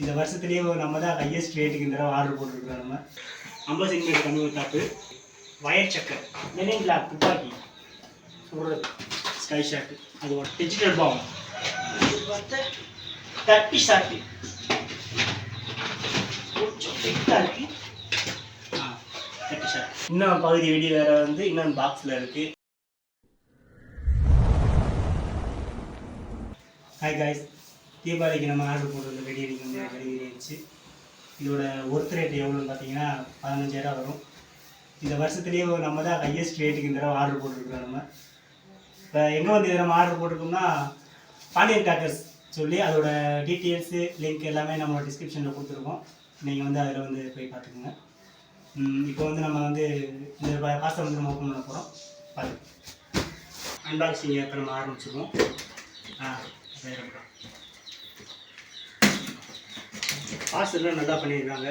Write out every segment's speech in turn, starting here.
இந்த வருஷத்துலேயே நம்ம தான் ஹையஸ்ட் ரேட்டுக்கு இந்த தடவை ஆர்டர் போட்டுருக்கோம் நம்ம. ஐம்பது சென்டிமீட்டர் கம்மி டாப்பு வயர் சக்கர் மெனின் பிளாக் துப்பாக்கி சொல்கிறது ஸ்கை ஷாட்டு அது ஒரு டிஜிட்டல் பாம் தட்டி தேர்ட்டி ஷாட்டு கொஞ்சம் இருக்கு. இன்னும் பகுதி வெடி வேற வந்து இன்னொன்று பாக்ஸில் இருக்கு. ஹாய் காய்ஸ் தீபாவளிக்கு நம்ம ஆர்டர் போட்டிருந்த வெடி அடிக்கு வந்து வெடி ஆயிடுச்சு. இதோட ஒர்த் ரேட் எவ்வளோன்னு பார்த்தீங்கன்னா பதினஞ்சாயிரம் வரும். இந்த வருஷத்துலேயே நம்ம தான் ஹையஸ்ட் ரேட்டுக்கு இந்த தடவை ஆர்டர் போட்டிருக்கிறோம் நம்ம. இப்போ எங்கே வந்து இதை நம்ம ஆர்டர் போட்டிருக்கோம்னா பாண்டியன் டாக்கர்ஸ் சொல்லி அதோட டீட்டெயில்ஸு லிங்க் எல்லாமே நம்ம டிஸ்கிரிப்ஷனில் கொடுத்துருக்கோம். நீங்கள் வந்து அதில் வந்து போய் பார்த்துக்கோங்க. இப்போ வந்து நம்ம வந்து இந்த பாஸ்டர் வந்து நம்ம ஓப்பன் பண்ண போகிறோம் பாருங்க. அன்பாக்சிங் இப்போ நம்ம ஆரம்பிச்சிருவோம் ஆ வேறு நல்லா பண்ணியிருக்காங்க.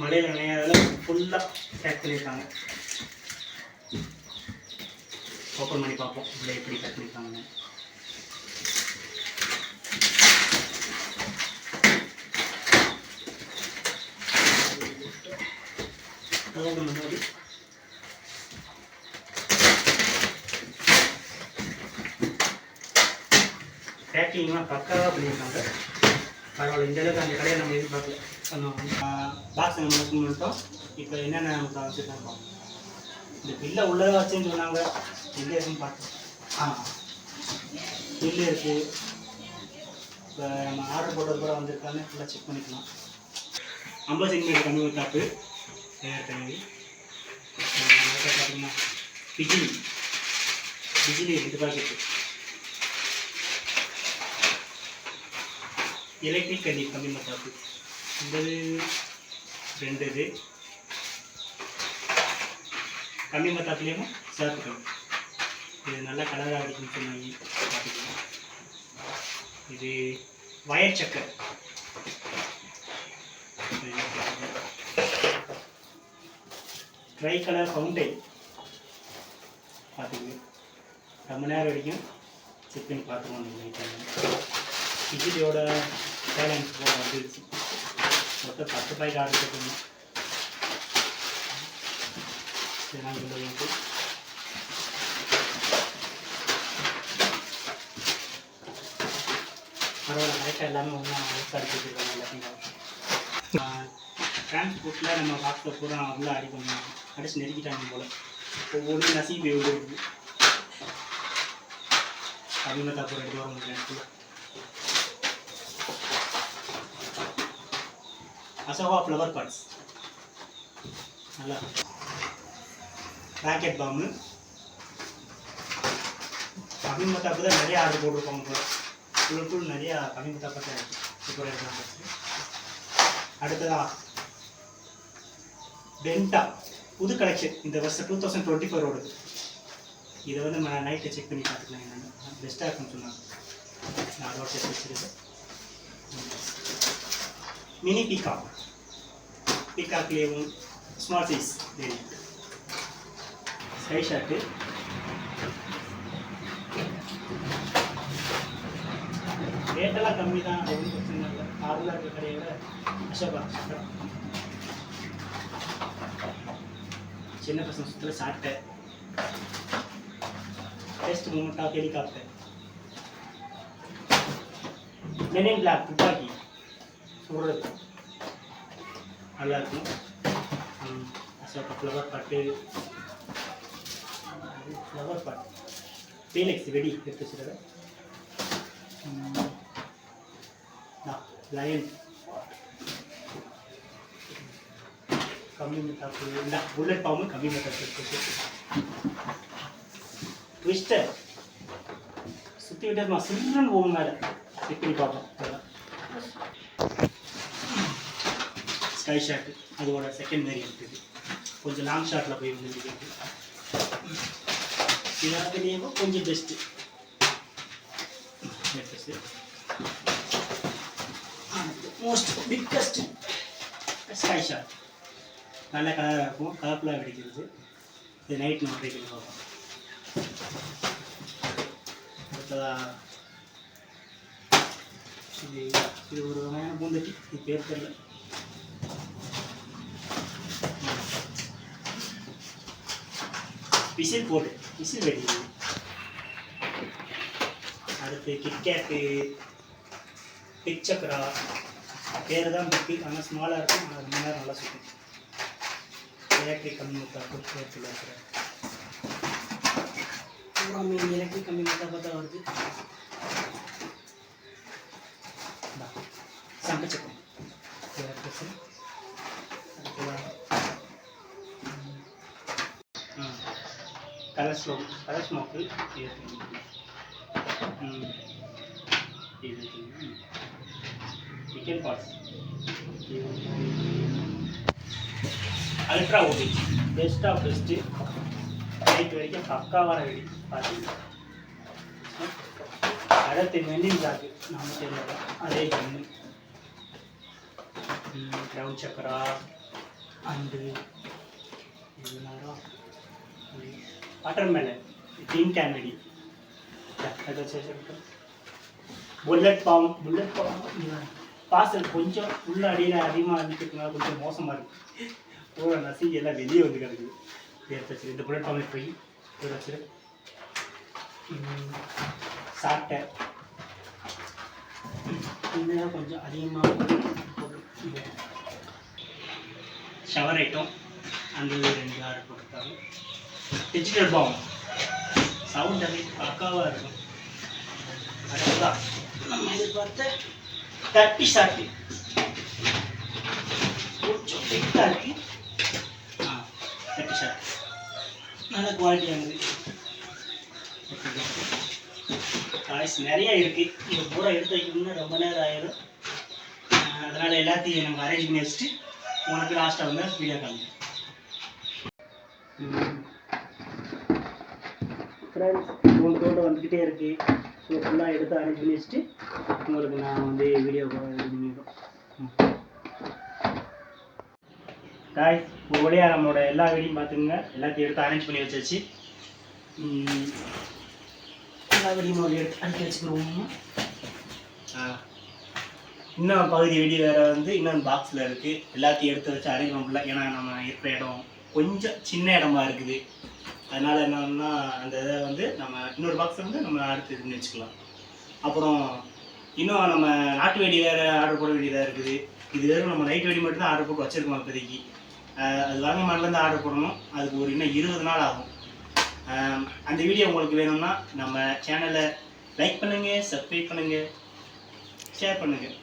மலையில் நனையாத ஃபுல்லாக பேக் பண்ணியிருக்காங்க. ஓப்பன் பண்ணி பார்ப்போம். இதில் எப்படி பேக் பண்ணியிருக்காங்கன்னு. ஓப்பன் பண்ணும்போது பேக்கிங்லாம் பக்காவாக பண்ணியிருக்காங்க. பரவாயில்ல இந்த அளவுக்கு அந்த கடையை நம்ம எதிர்பார்க்கல. பாக்ஸ் நம்ம ஓப்பன் பண்ணிட்டோம் இப்போ என்னென்ன நமக்கு வச்சுருக்காங்க இந்த பில்லை உள்ளே வச்சுன்னு சொன்னாங்க. எங்கே இருக்குன்னு பார்த்தோம் ஆ. பில்லு இருக்குது இப்போ நம்ம ஆர்டர் போட்டது கூட வந்திருக்கான்னு ஃபுல்லாக செக் பண்ணிக்கலாம். ஐம்பது சென்டிமீட்டர் கம்மி ஒரு தாப்பு தயார் கழுவி பார்த்தீங்கன்னா பிஜிலி. பிஜிலி ரெண்டு பாக்கெட்டு எலக்ட்ரிக் கடி கம்மி மத்தாப்பு இந்த ரெண்டு இது கம்மி மத்தாப்புலேயும் சிவப்பு இது நல்லா கலராக இருக்குன்னு சொன்னாங்க. பார்த்துக்கலாம் இது வயர் சக்கர். ட்ரை கலர் ஃபவுண்டைன் பார்த்துங்க ரொம்ப நேரம் வரைக்கும் செக் பண்ணி பார்த்துக்கணும் நீங்கள் பேலன்ஸ் போக வந்துருச்சு மொத்தம் பத்து பாய்க்கு ஆர்டர் போட்டுருந்தோம். இதெல்லாம் பரவாயில்ல கரெக்டாக எல்லாமே ஒன்றா அழைச்சு அடிச்சுருக்காங்க எல்லாத்தையும் டிரான்ஸ்போர்ட்டில் நம்ம பாக்ஸில் பூரா உள்ள அடி அடிச்சு நெருக்கிட்டாங்க போல். ஒவ்வொன்றும் நசிங்கி போய் விடுறது அப்படின்னு தப்பு ரெண்டு வர முடியும் அசோகா ஃப்ளவர் பாட்ஸ் நல்லா. ராக்கெட் பாம்பு கம்மி மத்தாப்பு தான் நிறைய ஆர்டர் போட்டிருப்பாங்க போல. ஃபுல் ஃபுல் நிறையா கம்மி மத்தாப்பத்தை இப்போ எடுக்கலாம் அடுத்ததா டென்டா புது கலெக்ஷன் இந்த வருஷம் டூ தௌசண்ட் டுவெண்ட்டி ஃபோரோட இதை வந்து நம்ம நைட்டை செக் பண்ணி பார்த்துக்கலாம் என்னென்னு. பெஸ்ட்டாக இருக்குன்னு சொன்னாங்க. நான் அதோட செக் வச்சுருக்கேன். Mini peacock பீகாக்லேயும் small size variant sky shot ரேட்டெல்லாம் கம்மி தான் ஒன்றும் பிரச்சனை இல்லை நார்மலாக இருக்கிற கடையை விட அசோகா சக்கரம் சின்ன பசங்க சுற்றுல சாப்பிட்டேன் test moment of helicopter men in black துப்பாக்கி சுடுறது நல்லா இருக்கும் ம், அசோகா ஃப்ளவர் பாட்டு ஃப்ளவர் பாட்டு ஃபீலிக்ஸ் வெடி எடுத்து வச்சுருக்கேன் லயன் கம்மி மெத்தாப்பு இல்லை புல்லட் பாம்பு கம்மி மெத்தாப்பு இருக்கு ட்விஸ்டர் சுற்றி விட்டு சில்லுன்னு போகும் மேலே செக் பண்ணி பார்ப்போம் ஸ்கை ஷாட் அதோட செகண்ட் வேரியன்ட் இது கொஞ்சம் லாங் ஷாட்டில் போய் வந்து இதுலேயே கொஞ்சம் best most biggest sky shot நல்ல கலராக இருக்கும். கலர்ஃபுல்லாக வெடிக்கிறது. இது நைட் நம்ம ட்ரை அடுத்ததாக பார்ப்போம் இது இது ஒரு வகையான பூந்தட்டி. இது பேர் தெரியல. விசில் போட்டு விசில் வெடி அடுத்து கிட்கேட்டு பிக் சக்கரா. பேர் தான் பிக்கு ஆனால் ஸ்மாலாக இருக்கும். ஆனால் ரொம்ப நேரம் நல்லா சுற்றும் எலக்ட்ரிக் கம்மி முத்தாக்கும் பேர்த்தில் இருக்கிற அப்புறம் மீன் எலக்ட்ரிக் கம்மி முத்தா பார்த்தா வருது. சங்கச்சக்கம் கலர் ஸ்மோக் கலர் ஸ்மோக்கு இது chicken pots ultra OP best of best night வரைக்கும் பக்காவான வெடி பார்த்தீங்கன்னா அடுத்து மெல்லின் ஜாக்கு நம்ம தெரியல அதே Jammu crown chakra and watermelon teen candy bullet bomb bullet bomb parcel கொஞ்சம் உள்ள அடியில் அதிகமாக அடிக்கிறதுனால கொஞ்சம் மோசமாக இருக்குது பூரா நசுங்கி எல்லாம் வெளியே வந்து கிடக்குது. எடுத்து வச்சிரு இந்த புல்லட் பாம்பை போய் எடுத்து வச்சிரு. சாப்பிட்டேன் இதெல்லாம் கொஞ்சம் அதிகமாக ஷவர் ஐட்டம் அந்த ரெண்டு ஆர்டர் போட்டுருக்காங்க டிஜிட்டல் பாம் சவுண்ட் அப்படி பக்காவாக இருக்கும் அதுதான் நம்ம எதிர்பார்த்த தட்டி சாட்டி கொஞ்சம் திக்காக இருக்கு ஆ தட்டி சாட்டி நல்ல குவாலிட்டியானது காய்ஸ் நிறைய இருக்கு இது பூரா எடுத்து வைக்கணும்னா ரொம்ப நேரம் ஆயிடும் ஆஹ் அதனால எல்லாத்தையும் நம்ம அரேஞ்ச் பண்ணி வச்சுட்டு உனக்கு லாஸ்ட்டாக வந்து வீடியோ காமிக்கிறேன். ஃப்ரெண்ட்ஸ் தோண்டு தோட்டம் வந்துக்கிட்டே இருக்கு. ஸோ ஃபுல்லாக எடுத்து அரேஞ்ச் பண்ணி வச்சுட்டு உங்களுக்கு நான் வந்து வீடியோ பண்ணிடுறோம். காய்ஸ் ஒரு வழியாக நம்மளோட எல்லா வீடியும் பார்த்துங்க எல்லாத்தையும் எடுத்து அரேஞ்ச் பண்ணி வச்சாச்சு. எல்லா வீடியும் ஒரு எடுத்து அடுக்கி வச்சுக்கிறோம். இன்னும் பகுதி வெடி வேறு வந்து இன்னொன்று பாக்ஸில் இருக்குது எல்லாத்தையும் எடுத்து வச்சு அரேஞ்ச் பண்ணலாம் ஏன்னா நம்ம இருக்கிற இடம் கொஞ்சம் சின்ன இடமா இருக்குது. அதனால் என்னன்னா அந்த இதை வந்து நம்ம இன்னொரு பாக்ஸ் வந்து நம்ம அடுத்து இது பண்ணி வச்சுக்கலாம். அப்புறம் இன்னும் நம்ம நாட்டு வெடி வேறு ஆர்டர் போட வேண்டியதாக இருக்குது. இது வெறும் நம்ம நைட் வெடி மட்டும் தான் ஆர்டர் போட்டு வச்சுருக்கோம் இப்போதைக்கு. ஆஹ் அது வாங்கமான்லேருந்து ஆர்டர் போடணும். அதுக்கு ஒரு இன்னும் இருபது நாள் ஆகும். அந்த வீடியோ உங்களுக்கு வேணும்னா நம்ம சேனலை லைக் பண்ணுங்கள் சப்ஸ்கிரைப் பண்ணுங்கள் ஷேர் பண்ணுங்கள்